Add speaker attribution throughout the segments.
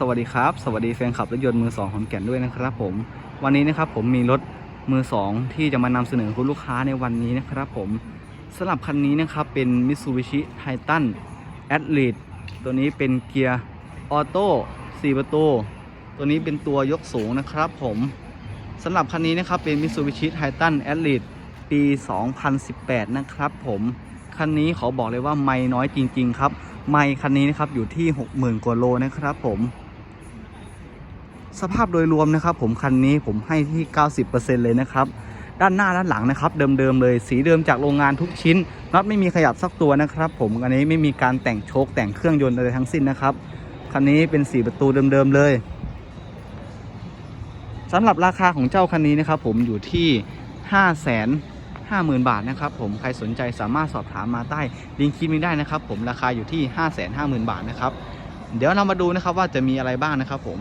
Speaker 1: สวัสดีครับ สวัสดีแฟนคลับรถยนต์มือสองของแก่นด้วยนะครับผม วันนี้นะครับผมมีรถมือสองที่จะมานำเสนอคุณลูกค้าในวันนี้นะครับผมสำหรับคันนี้นะครับเป็น Mitsubishi Titan a t l e t ตัวนี้เป็นเกียร์ออโต้4ประตู ตัวนี้เป็นตัวยกสูงนะครับผมสำหรับคันนี้นะครับเป็น Mitsubishi Titan a t l e t ปี 2018 นะครับผมคันนี้ขอบอกเลยว่าไม่น้อยจริง ๆ ครับ ไม่คันนี้นะครับอยู่ที่ 60,000 กว่าโลนะครับผม สภาพโดยรวมนะครับ ผมคันนี้ผมให้ที่ 90%เลยนะครับด้านหน้าด้านหลังนะครับ เดิมๆเลยสีเดิมจากโรงงานทุกชิ้นน็อตไม่มีขยับสักตัวนะครับ ผมอันนี้ไม่มีการแต่งโชคแต่งเครื่องยนต์อะไรทั้งสิ้นนะครับคันนี้เป็นสีประตูเดิมๆเลยสำหรับราคาของเจ้าคันนี้นะครับ ผมอยู่ที่5 5 0 0 0 0บาทนะครับ ผมใครสนใจสามารถสอบถามมาใต้ลิงก์คลิปนี้ได้นะครับ ผมราคาอยู่ที่5 5 0 0 0 0บาทนะครับ เดี๋ยวเรามาดูนะครับว่าจะมีอะไรบ้างนะครับ ผม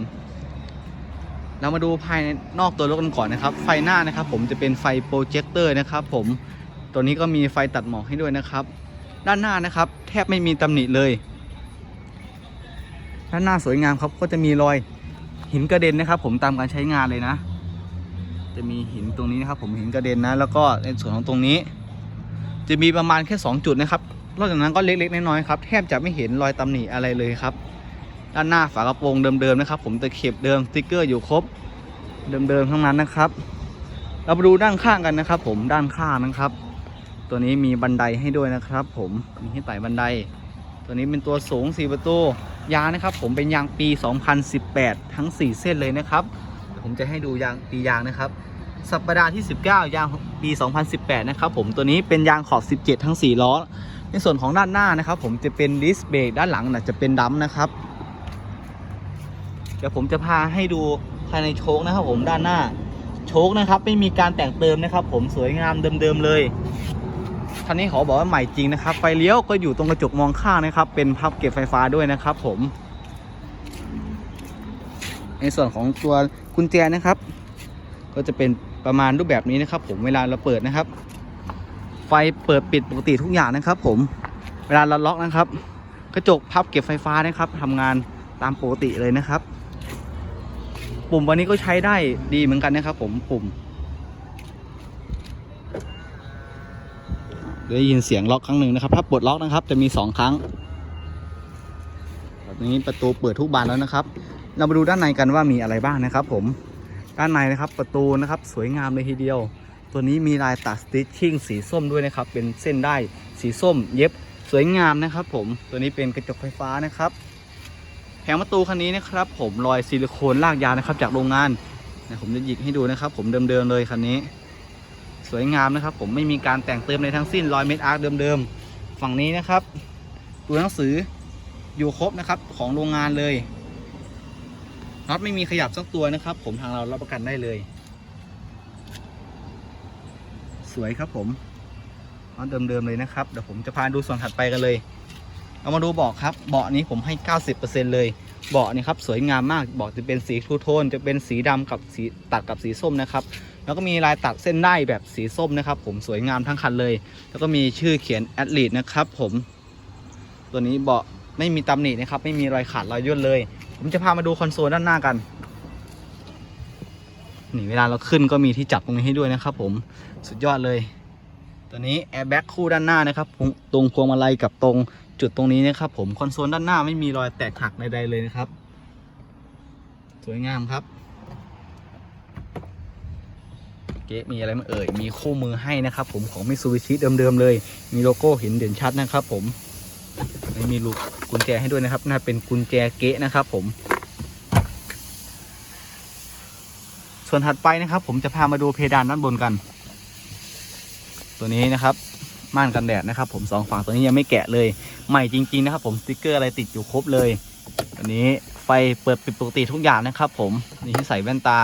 Speaker 1: เรามาดูภายในนอกตัวรถกันก่อนนะครับ ไฟหน้านะครับผมจะเป็นไฟโปรเจคเตอร์นะครับผมตัวนี้ก็มีไฟตัดหมอกให้ด้วยนะครับ ด้านหน้านะครับ แทบไม่มีตำหนิเลย ด้านหน้าสวยงามครับก็จะมีรอยหินกระเด็นนะครับ ผมตามการใช้งานเลยนะ จะมีหินตรงนี้นะครับ ผมหินกระเด็นนะ แล้วก็ในส่วนของตรงนี้ จะมีประมาณแค่ 2 จุดนะครับนอกจากนั้นก็เล็กๆน้อยๆครับแทบจะไม่เห็นรอยตำหนิอะไรเลยครับ ด้านหน้าฝากระโปรงเดิมๆนะครับ ผมตะเข็บเดิมสติ๊กเกอร์อยู่ครบ เดิมๆทั้งนั้นนะครับ เรามาดูด้านข้างกันนะครับ ผมด้านข้างนะครับ ตัวนี้มีบันไดให้ด้วยนะครับ ผมมีให้ไต่บันได ตัวนี้เป็นตัวสูง 4 ประตูยางนะครับ ผมเป็นยางปี 2018 ทั้ง 4 เส้นเลยนะครับ ผมจะให้ดูยางปียางนะครับสัปดาห์ที่ 19 ยางปี 2018 นะครับผมตัวนี้เป็นยางขอบ 17 ทั้ง 4 ล้อ ในส่วนของด้านหน้านะครับ ผมจะเป็นดิสเบรกด้านหลังนะจะเป็นดัมนะครับ เดี๋ยวผมจะพาให้ดูภายในโชคนะครับ ผมด้านหน้า โชคนะครับ ไม่มีการแต่งเติมนะครับ ผมสวยงามเดิมๆเลยคันนี้ขอบอกว่าใหม่จริงนะครับ ไฟเลี้ยวก็อยู่ตรงกระจกมองข้างนะครับ เป็นพับเก็บไฟฟ้าด้วยนะครับ ผม ในส่วนของตัวกุญแจนะครับ ก็จะเป็นประมาณรูปแบบนี้นะครับ ผมเวลาเราเปิดนะครับ ไฟเปิดปิดปกติทุกอย่างนะครับ ผมเวลาเราล็อกนะครับ กระจกพับเก็บไฟฟ้านะครับทำงานตามปกติเลยนะครับ ปุ่มวันนี้ก็ใช้ได้ดีเหมือนกันนะครับ ผมปุ่มได้ยินเสียงล็อกครั้งหนึ่งนะครับ ถ้าปลดล็อกนะครับ จะมีสองครั้งแบบนี้ประตูเปิดทุกบานแล้วนะครับ เรามาดูด้านในกันว่ามีอะไรบ้างนะครับ ผมด้านในนะครับประตูนะครับสวยงามเลยทีเดียว ตัวนี้มีลายตัดสติชชิ่งสีส้มด้วยนะครับ เป็นเส้นได้สีส้มเย็บสวยงามนะครับ ผมตัวนี้เป็นกระจกไฟฟ้านะครับ แผงประตูคันนี้นะครับผมรอยซิลิโคนลากยาวนะครับจากโรงงานนะผมจะหยิกให้ดูนะครับ ผมเดิมๆเลยคันนี้ สวยงามนะครับ ผมไม่มีการแต่งเติมในทั้งสิ้นรอยเม็ดอาร์คเดิมๆฝั่งนี้นะครับ ตัวหนังสืออยู่ครบนะครับของโรงงานเลยน็อตไม่มีขยับสักตัวนะครับ ผมทางเรารับประกันได้เลย สวยครับผมน็อตเดิมๆเลยนะครับเดี๋ยวผมจะพาดูส่วนถัดไปกันเลย เรามาดูเบาะครับเบาะนี้ผมให้ 90%เลยเบาะนี่ครับสวยงามมากเบาะจะเป็นสีทูโทนจะเป็นสีดำกับสีตัดกับสีส้มนะครับแล้วก็มีลายตัดเส้นได้แบบสีส้มนะครับ ผมสวยงามทั้งคันเลย แล้วก็มีชื่อเขียนแอดลีดนะครับผมตัวนี้เบาะไม่มีตำหนินะครับ ไม่มีรอยขาดรอยย่นเลย ผมจะพามาดูคอนโซลด้านหน้ากันนี่เวลาเราขึ้นก็มีที่จับตรงนี้ให้ด้วยนะครับ ผมสุดยอดเลย ตัวนี้แอร์แบ็กคู่ด้านหน้านะครับตรงพวงมาลัยกับตรง จุดตรงนี้นะครับผมคอนโซลด้านหน้าไม่มีรอยแตกหักใดๆเลยนะครับ สวยงามครับ เก๊มีอะไรมาเอ่ย มีคู่มือให้นะครับผมของมิซูบิชิเดิมๆเลย มีโลโก้เห็นเด่นชัดนะครับผมไม่มีลูกกุญแจให้ด้วยนะครับ น่าเป็นกุญแจเก๊นะครับผม ส่วนถัดไปนะครับ ผมจะพามาดูเพดานด้านบนกัน ตัวนี้นะครับ ม่านกันแดดนะครับ ผมสองฝั่งตัวนี้ยังไม่แกะเลย ใหม่จริง ๆ นะครับ ผมสติกเกอร์อะไรติดอยู่ครบเลยอันนี้ไฟเปิดปิดปกติทุกอย่างนะครับ ผมนี่ที่ใส่แว่นตา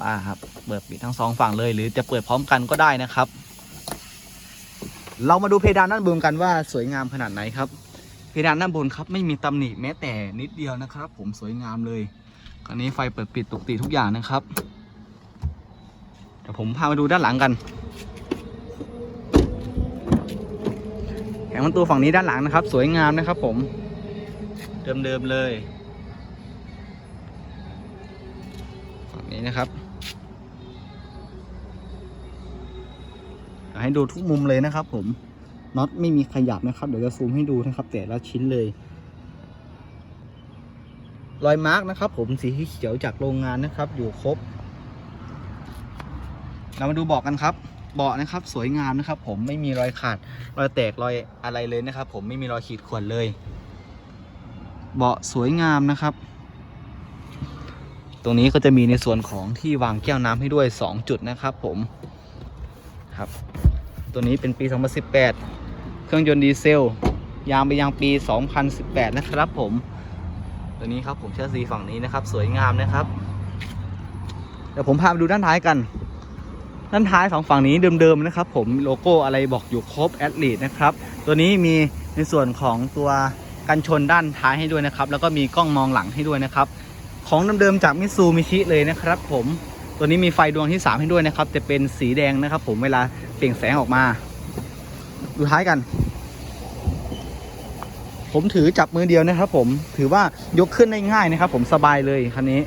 Speaker 1: บ้าครับเปิดปิดทั้งสองฝั่งเลย หรือจะเปิดพร้อมกันก็ได้นะครับ เรามาดูเพดานด้านบนกันว่าสวยงามขนาดไหนครับ เพดานด้านบนครับไม่มีตำหนิแม้แต่นิดเดียวนะครับ ผมสวยงามเลยคราวนี้ไฟเปิดปิดปกติทุกอย่างนะครับเดี๋ยวผมพามาดูด้านหลังกัน แผงประตูฝั่งนี้ด้านหลังนะครับ สวยงามนะครับ ผม เดิมๆเลยนี่นะครับ ให้ดูทุกมุมเลยนะครับ ผมน็อตไม่มีขยับนะครับ เดี๋ยวจะซูมให้ดูนะครับ แต่ละชิ้นเลย รอยมาร์กนะครับ ผมสีเขียวจากโรงงานนะครับ อยู่ครบ เรามาดูเบาะกันครับ เบาะนะครับสวยงามนะครับ ผมไม่มีรอยขาดรอยแตกรอยอะไรเลยนะครับ ผมไม่มีรอยขีดข่วนเลย เบาะสวยงามนะครับ ตรงนี้ก็จะมีในส่วนของที่วางแก้วน้ำให้ด้วย 2 จุดนะครับผมครับ ตัวนี้เป็นปี 2018 เครื่องยนต์ดีเซล ยางไปยางปี 2018 นะครับ ผม ตัวนี้ครับผมเชสซีฝั่งนี้นะครับ สวยงามนะครับเดี๋ยวผมพาไปดูด้านท้ายกัน ด้านท้ายสองฝั่งนี้เดิมๆนะครับ ผมโลโก้อะไรบอกอยู่ครบแอดลีดนะครับตัวนี้มีในส่วนของตัวกันชนด้านท้ายให้ด้วยนะครับ แล้วก็มีกล้องมองหลังให้ด้วยนะครับ ของเดิมๆจากมิซูมิชิเลยนะครับ ผมตัวนี้มีไฟดวงที่ 3 ให้ด้วยนะครับ จะเป็นสีแดงนะครับ ผมเวลาเปล่งแสงออกมา ดูท้ายกัน ผมถือจับมือเดียวนะครับ ผมถือว่ายกขึ้นได้ง่ายนะครับ ผมสบายเลยคันนี้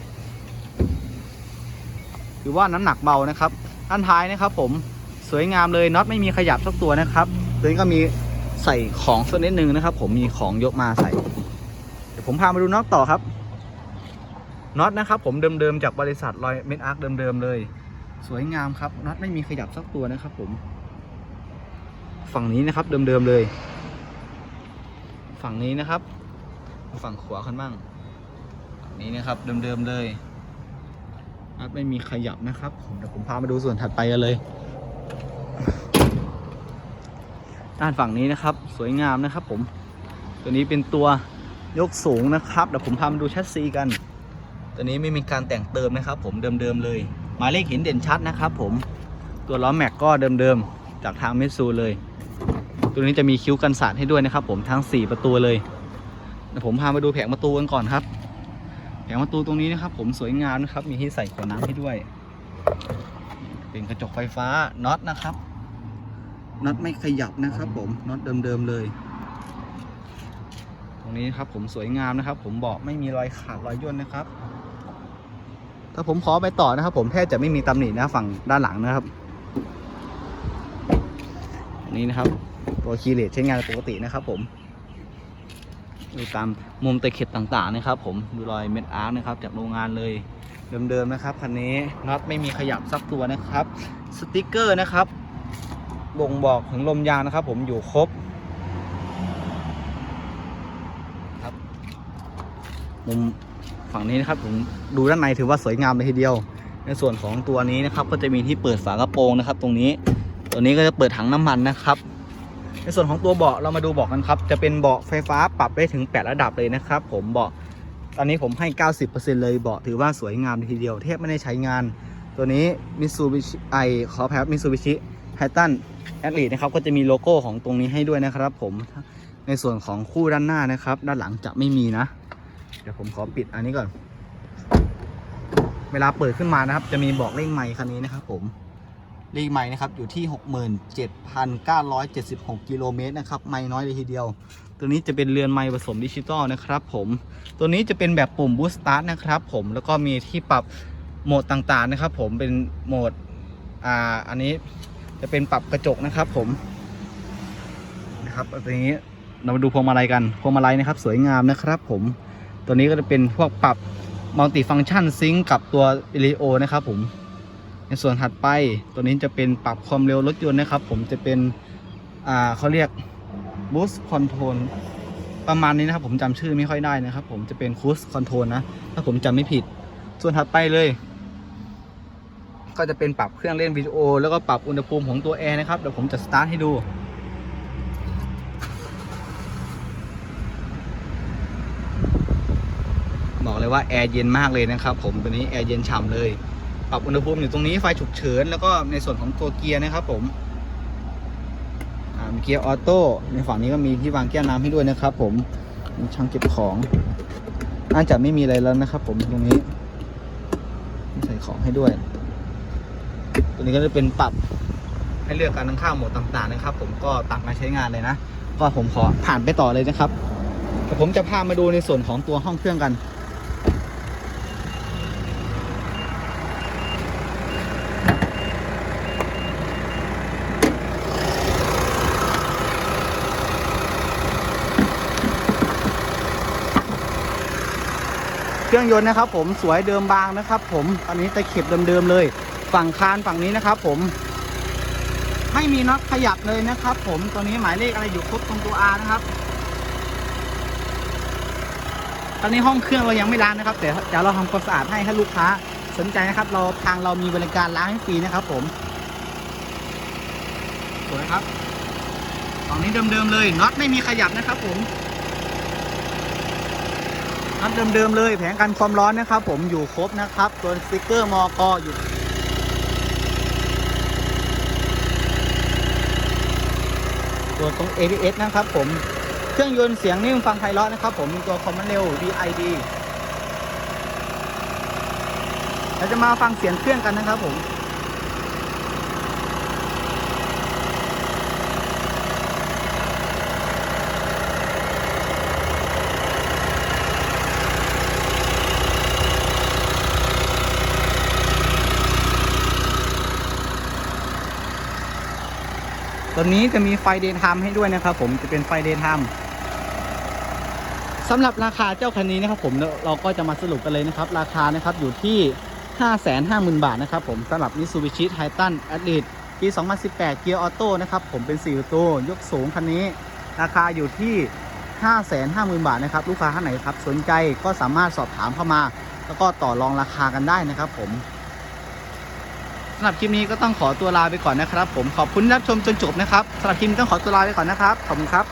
Speaker 1: ถือว่าน้ำหนักเบานะครับ ด้านท้ายนะครับ ผมสวยงามเลยน็อตไม่มีขยับสักตัวนะครับตัวนี้ก็มีใส่ของสักนิดนึงนะครับ ผมมีของยกมาใส่ เดี๋ยวผมพามาดูน็อตต่อครับน็อตนะครับ ผมเดิมๆจากบริษัทรอยเมดอาร์คเดิมๆเลย สวยงามครับน็อตไม่มีขยับสักตัวนะครับ ผม ฝั่งนี้นะครับเดิมๆเลย ฝั่งนี้นะครับ ฝั่งขวากันบ้างฝั่งนี้นะครับเดิมๆเลย นัดไม่มีขยับนะครับผมเดี๋ยวผมพามาดูส่วนถัดไปกันเลย ด้านฝั่งนี้นะครับ สวยงามนะครับ ผม ตัวนี้เป็นตัวยกสูงนะครับเดี๋ยวผมพามาดูแชสซีกัน ตัวนี้ไม่มีการแต่งเติมนะครับ ผมเดิมๆเลยหมายเลขเห็นเด่นชัดนะครับ ผมตัวล้อแม็กก็เดิมๆจากทางเมสซูเลย ตัวนี้จะมีคิ้วกันสาดให้ด้วยนะครับ ผมทั้ง 4 ประตูเลยเดี๋ยวผมพามาดูแผงประตูกันก่อนครับ แผงประตูตรงนี้นะครับ ผมสวยงามนะครับ มีที่ใส่ขวดน้ำให้ด้วย เป็นกระจกไฟฟ้าน็อตนะครับน็อตไม่ขยับนะครับ ผมน็อตเดิมๆเลย ตรงนี้ครับผมสวยงามนะครับ ผมเบอกไม่มีรอยขาดรอยย่นนะครับ ถ้าผมขอไปต่อนะครับ ผมแทบจะไม่มีตำหนินะฝั่งด้านหลังนะครับนนี้นะครับ ตัวคีเลสใช้งานปกตินะครับผม ดูตามมุมตะเข็บต่างๆนะครับ ผมดูรอยเม็ดอาร์คนะครับ จากโรงงานเลยเดิมๆนะครับคันนี้น็อตไม่มีขยับสักตัวนะครับ สติกเกอร์นะครับบ่งบอกถึงลมยางนะครับ ผมอยู่ครบครับมุมฝั่งนี้นะครับ ผมดูด้านในถือว่าสวยงามเลยทีเดียว ในส่วนของตัวนี้นะครับ ก็จะมีที่เปิดฝากระโปรงนะครับ ตรงนี้ ตัวนี้ก็จะเปิดถังน้ำมันนะครับ ในส่วนของตัวเบาะเรามาดูเบาะกันครับ จะเป็นเบาะไฟฟ้าปรับได้ถึง 8 ระดับเลยนะครับ ผมเบาะตอนนี้ผมให้ 90%เลยเบาะถือว่าสวยงามทีเดียวแทบไม่ได้ใช้งาน ตัวนี้มิซูบิชิไอขอแพ้มิซูบิชิไททันแอดลีนะครับก็จะมีโลโก้ของตรงนี้ให้ด้วยนะครับ ผมในส่วนของคู่ด้านหน้านะครับ ด้านหลังจะไม่มีนะ เดี๋ยวผมขอปิดอันนี้ก่อน เวลาเปิดขึ้นมานะครับ จะมีบอกเลขไมค์คันนี้นะครับผม เลขไม้นะครับอยู่ที่ 67,976 กิโลเมตรนะครับไม้น้อยเลยทีเดียว ตัวนี้จะเป็นเรือนไม้ผสมดิจิตอลนะครับผมตัวนี้จะเป็นแบบปุ่มบูสต์สตาร์ทนะครับผมแล้วก็มีที่ปรับโหมดต่างๆนะครับ ผมเป็นโหมดอ่าอันนี้จะเป็นปรับกระจกนะครับผมนะครับตัวนี้เรามาดูพวงมาลัยกันพวงมาลัยนะครับ สวยงามนะครับ ผมตัวนี้ก็จะเป็นพวกปรับมัลติฟัง c t ชันซิงกับตัววิดีโอนะครับผม ในส่วนถัดไปตัวนี้จะเป็นปรับความเร็วรถยนต์นะครับ ผมจะเป็นอ่าเขาเรียก boost control ประมาณนี้นะครับ ผมจำชื่อไม่ค่อยได้นะครับ ผมจะเป็น cruise control นะ ถ้าผมจำไม่ผิด ส่วนถัดไปเลย ก็จะเป็นปรับเครื่องเล่นวิดีโอ แล้วก็ปรับอุณหภูมิของตัวแอร์นะครับเดี๋ยวผมจะสตาร์ทให้ดูบอกเลยว่าแอร์เย็นมากเลยนะครับ ผมตัวนี้แอร์เย็นฉ่ำเลย ปรับอุณหภูมิอยู่ตรงนี้ไฟฉุกเฉินแล้วก็ในส่วนของตัวเกียร์นะครับผมเกียร์ออโต้ในฝั่งนี้ก็มีที่วางแก้วน้ำให้ด้วยนะครับ ผมมีช่างเก็บของน่าจะไม่มีอะไรแล้วนะครับ ผมตรงนี้ใส่ของให้ด้วย ตัวนี้ก็จะเป็นปรับให้เลือกการตั้งค่าโหมดต่างๆนะครับ ผมก็ตัดมาใช้งานเลยนะ ก็ผมขอผ่านไปต่อเลยนะครับแต่ผมจะพามาดูในส่วนของตัวห้องเครื่องกัน รื่องยนต์นะครับ ผมสวยเดิมบางนะครับ ผมตอนนี้ตะเข็บเดิมๆเลย ฝั่งคานฝั่งนี้นะครับ ผม ไม่มีน็อตขยับเลยนะครับ ผมตัวนี้หมายเลขอะไรอยู่ครบตรงตัว R นะครับตอนนี้ห้องเครื่องเรายังไม่ล้างนะครับแต่เดี๋ยวเราทำความสะอาดให้ให้ลูกค้าสนใจนะครับ เราทางเรามีบริการล้างให้ฟรีนะครับ ผมสวยครับฝั่งนี้เดิมๆเลยน็อตไม่มีขยับนะครับ ผม น็อตเดิมๆเลยแผงกันความร้อนนะครับ ผมอยู่ครบนะครับ ตัวสติกเกอร์มอกอยู่ตัวตรง ABS นะครับผมเครื่องยนต์เสียงนิ่มฟังไพเราะนะครับ ผมตัวคอมมานด์เร็ว DID เราจะมาฟังเสียงเครื่องกันนะครับผม ตัวนี้จะมีไฟเดย์ไทม์ให้ด้วยนะครับ ผมจะเป็นไฟเดย์ไทม์สำหรับราคาเจ้าคันนี้นะครับ ผมเราก็จะมาสรุปกันเลยนะครับ ราคานะครับอยู่ที่ 550,000 บาทนะครับ ผมสำหรับ Mitsubishi Titan Athlete ปี 2018 เกียร์ออโต้นะครับ ผมเป็น4ประตูยกสูงคันนี้ ราคาอยู่ที่ 550,000 บาทนะครับ ลูกค้าท่านไหนครับ สนใจก็สามารถสอบถามเข้ามา แล้วก็ต่อรองราคากันได้นะครับ ผม สำหรับคลิปนี้ก็ต้องขอตัวลาไปก่อนนะครับ ผมขอบคุณที่รับชมจนจบนะครับสำหรับคลิปนี้ต้องขอตัวลาไปก่อนนะครับขอบคุณครับ